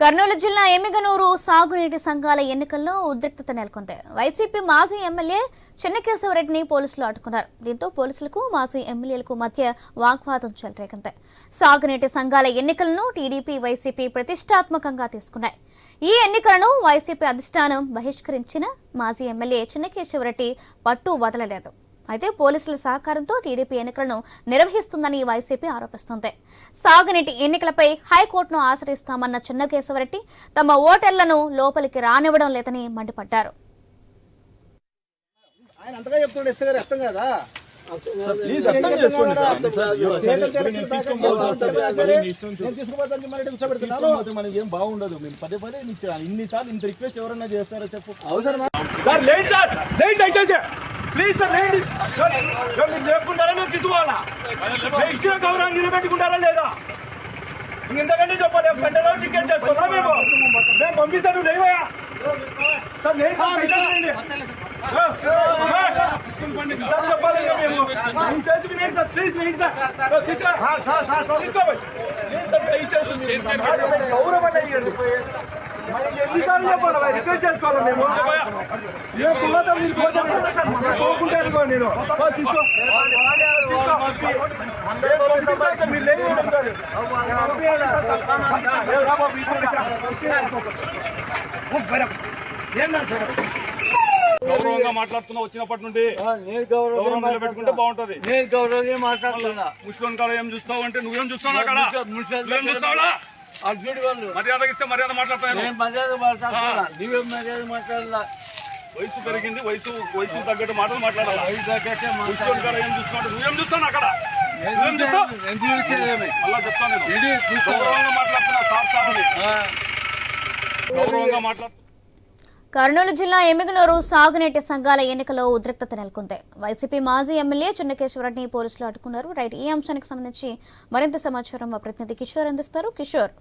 కర్నూలు జిల్లా ఎమ్మిగనూరు సాగునీటి సంఘాల ఎన్నికల్లో ఉద్రిక్తత నెలకొంది. వైసీపీ మాజీ ఎమ్మెల్యే చెన్నకేశవరెడ్డిని పోలీసులు అడ్డుకున్నారు దీంతో పోలీసులకు మాజీ ఎమ్మెల్యేలకు మధ్య వాగ్వాదం చెలరేగింది. సాగునీటి సంఘాల ఎన్నికలను టీడీపీ వైసీపీ ప్రతిష్టాత్మకంగా తీసుకున్నాయి. ఈ ఎన్నికలను వైసీపీ అధిష్టానం బహిష్కరించిన మాజీ ఎమ్మెల్యే చెన్నకేశవరెడ్డి పట్టు వదలలేదు. అయితే పోలీసుల సహకారంతో టీడీపీ ఎన్నికలను నిర్వహిస్తుందని వైసీపీ ఆరోపిస్తోంది. సాగునీటి ఎన్నికలపై హైకోర్టును ఆశ్రయిస్తామన్న చిన్నకేశవరెడ్డి తమ ఓటర్లను లోపలికి రానివ్వడం లేదని మండిపడ్డారు. ఏం బాగుండదు. మీరు పదే పదే ఇన్నిసార్లు ఇంత రిక్వెస్ట్ ఎవరైనా చేస్తారో చెప్పు. అవసరమా? సార్ లేండి సార్ లేండి దయచేసి ప్లీజ్ సార్ లేండి మీరు లేపుకుంటారా నేను తీసుకోవాలా నేను ఇచ్చిన గౌరవం నిలబెట్టుకుంటారా లేదా ఇంక ఇంతకంటే చెప్పాలి గంటలో టికెట్ చేసుకోవాలా మేము నేను పంపిస్తాను లేవయా సార్ లేదు సార్ దయచేసి లేండి. సార్, సార్ చెప్పాలి ఇంకా మేము మేము చేసి వినేయండి సార్ ప్లీజ్ లేండి సార్ తీసుకో తీసుకోవాలి ప్లీజ్ సార్ దయచేసి మీరు గౌరవం అయ్యండి మరి ఎన్నిసార్లు చెప్పాలి మరి రిక్వెస్ట్ చేసుకోవాలి మేము ఏ పోతాం అనుకో నేను. తీసుకో. తీసుకో. మీరు కాదు. గౌరవంగా మాట్లాడుతున్నా వచ్చినప్పటి నుండి. నేను గౌరవం నిలబెట్టుకుంటే బాగుంటది. నేను గౌరవంగా మాట్లాడుతున్నా. ముస్లిం కాడ ఏం చూస్తావు అంటే నువ్వేం చూస్తావు అక్కడ? చూస్తావులా అర్జునుడి వాళ్ళు. మర్యాద ఇస్తే మర్యాద మాట్లాడతాను నేను మర్యాద మాట్లాడుతున్నా. నువ్వేం మర్యాద మాట్లాడాలా వయసు పెరిగింది వయసు వయసు తగ్గట్టు మాటలు మాట్లాడాలి? ఏం నువ్వేం అక్కడ. మళ్ళా చెప్తాను. గౌరవంగా మాట్లాడుతున్నా సార్ సార్ గౌరవంగా మాట్లాడుతున్నా కర్నూలు జిల్లా ఎమ్మిగనూరు సాగునీటి సంఘాల ఎన్నికలో ఉద్రిక్తత నెలకొంది. వైసీపీ మాజీ ఎమ్మెల్యే చెన్నకేశ్వరరెడ్డిని పోలీసులు అడ్డుకున్నారు. రైట్ ఈ అంశానికి సంబంధించి మరింత సమాచారం మా ప్రతినిధి కిషోర్ అందిస్తారు. కిషోర్.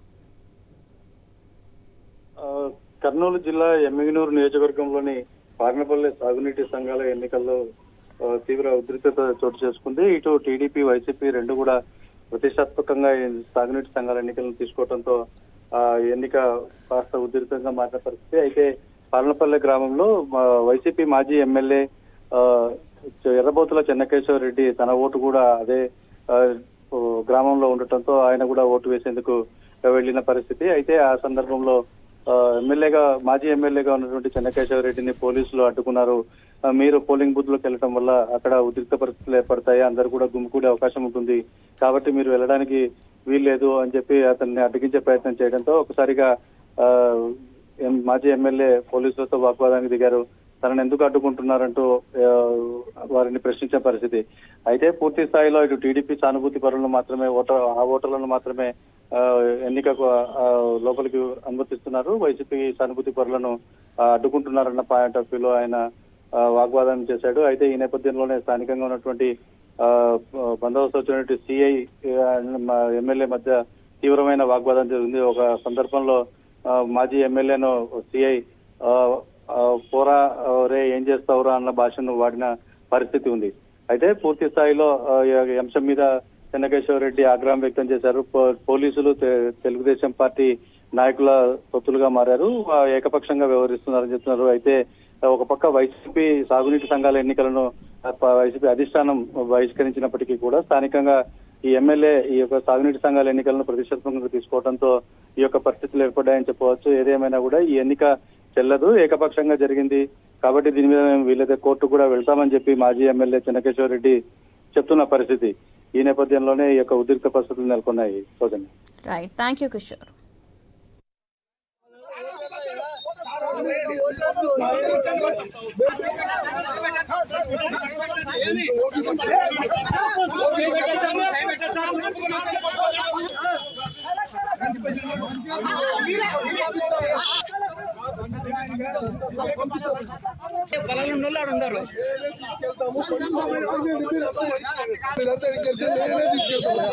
కర్నూలు జిల్లా ఎమ్మిగనూరు నియోజకవర్గంలోని పార్నపల్లి సాగునీటి సంఘాల ఎన్నికల్లో తీవ్ర ఉద్రిక్తత చోటు చేసుకుంది. ఇటు టీడీపీ వైసీపీ రెండు కూడా ప్రతిష్టాత్మకంగా సాగునీటి సంఘాల ఎన్నికలను తీసుకోవడంతో ఆ ఎన్నిక కాస్త ఉధృతంగా మారిన పరిస్థితి. అయితే పాలనపల్లె గ్రామంలో వైసీపీ మాజీ ఎమ్మెల్యే ఎర్రబోతుల చెన్నకేశ్వర రెడ్డి తన ఓటు కూడా అదే గ్రామంలో ఉండటంతో ఆయన కూడా ఓటు వేసేందుకు వెళ్ళిన పరిస్థితి. అయితే ఆ సందర్భంలో ఎమ్మెల్యేగా మాజీ ఎమ్మెల్యేగా ఉన్నటువంటి చెన్నకేశవ రెడ్డిని పోలీసులు అడ్డుకున్నారు. మీరు పోలింగ్ బూత్లోకి వెళ్ళటం వల్ల అక్కడ ఉద్రిక్త పరిస్థితులు ఏర్పడతాయి. అందరు కూడా గుమ్మికూడే అవకాశం ఉంటుంది. కాబట్టి మీరు వెళ్ళడానికి వీల్లేదు అని చెప్పి అతన్ని అడ్డగించే ప్రయత్నం చేయడంతో ఒకసారిగా ఆ, మాజీ ఎమ్మెల్యే పోలీసులతో వాగ్వాదానికి దిగారు. తనను ఎందుకు అడ్డుకుంటున్నారంటూ వారిని ప్రశ్నించే పరిస్థితి. అయితే పూర్తి స్థాయిలో ఇటు టీడీపీ సానుభూతి పరులను మాత్రమే ఓటర్ ఆ ఓటర్లను మాత్రమే ఎన్నికకు లోపలికి అనుమతిస్తున్నారు. వైసీపీ సానుభూతి పరులను అడ్డుకుంటున్నారన్న పాయింట్ ఆఫ్ వ్యూలో ఆయన వాగ్వాదం చేశాడు. అయితే ఈ నేపథ్యంలోనే స్థానికంగా ఉన్నటువంటి ఆ, బందోబస్తు వచ్చినటువంటి సిఐ ఎమ్మెల్యే మధ్య తీవ్రమైన వాగ్వాదం జరిగింది. ఒక సందర్భంలో ఆ, మాజీ ఎమ్మెల్యేను సిఐ పోరా రే ఏం చేస్తావురా అన్న భాషను వాడిన పరిస్థితి ఉంది. అయితే పూర్తి స్థాయిలో ఈ అంశం మీద చెన్నకేశ్వర రెడ్డి ఆగ్రహం వ్యక్తం చేశారు. పోలీసులు తెలుగుదేశం పార్టీ నాయకుల తొత్తులుగా మారారు. ఏకపక్షంగా వ్యవహరిస్తున్నారని చెప్తున్నారు. అయితే ఒక పక్క వైసీపీ సాగునీటి సంఘాల ఎన్నికలను వైసీపీ అధిష్టానం బహిష్కరించినప్పటికీ కూడా స్థానికంగా ఈ ఎమ్మెల్యే ఈ యొక్క సాగునీటి సంఘాల ఎన్నికలను ప్రతిష్టాత్మకంగా తీసుకోవడంతో ఈ యొక్క పరిస్థితులు ఏర్పడ్డాయని చెప్పవచ్చు. ఏదేమైనా కూడా ఈ ఎన్నిక చెల్లదు. ఏకపక్షంగా జరిగింది. కాబట్టి దీని మీద మేము వీలైతే కోర్టు కూడా వెళ్తామని చెప్పి మాజీ ఎమ్మెల్యే చెన్నకేశ్వర రెడ్డి చెప్తున్న పరిస్థితి. ఈ నేపథ్యంలోనే ఈ యొక్క ఉద్రిక్త పరిస్థితులు నెలకొన్నాయి. సోదరి రైట్ థ్యాంక్ యూ కిషోర్ మీరంతా ఇక్కడికి నేనే తీసుకెళ్తాను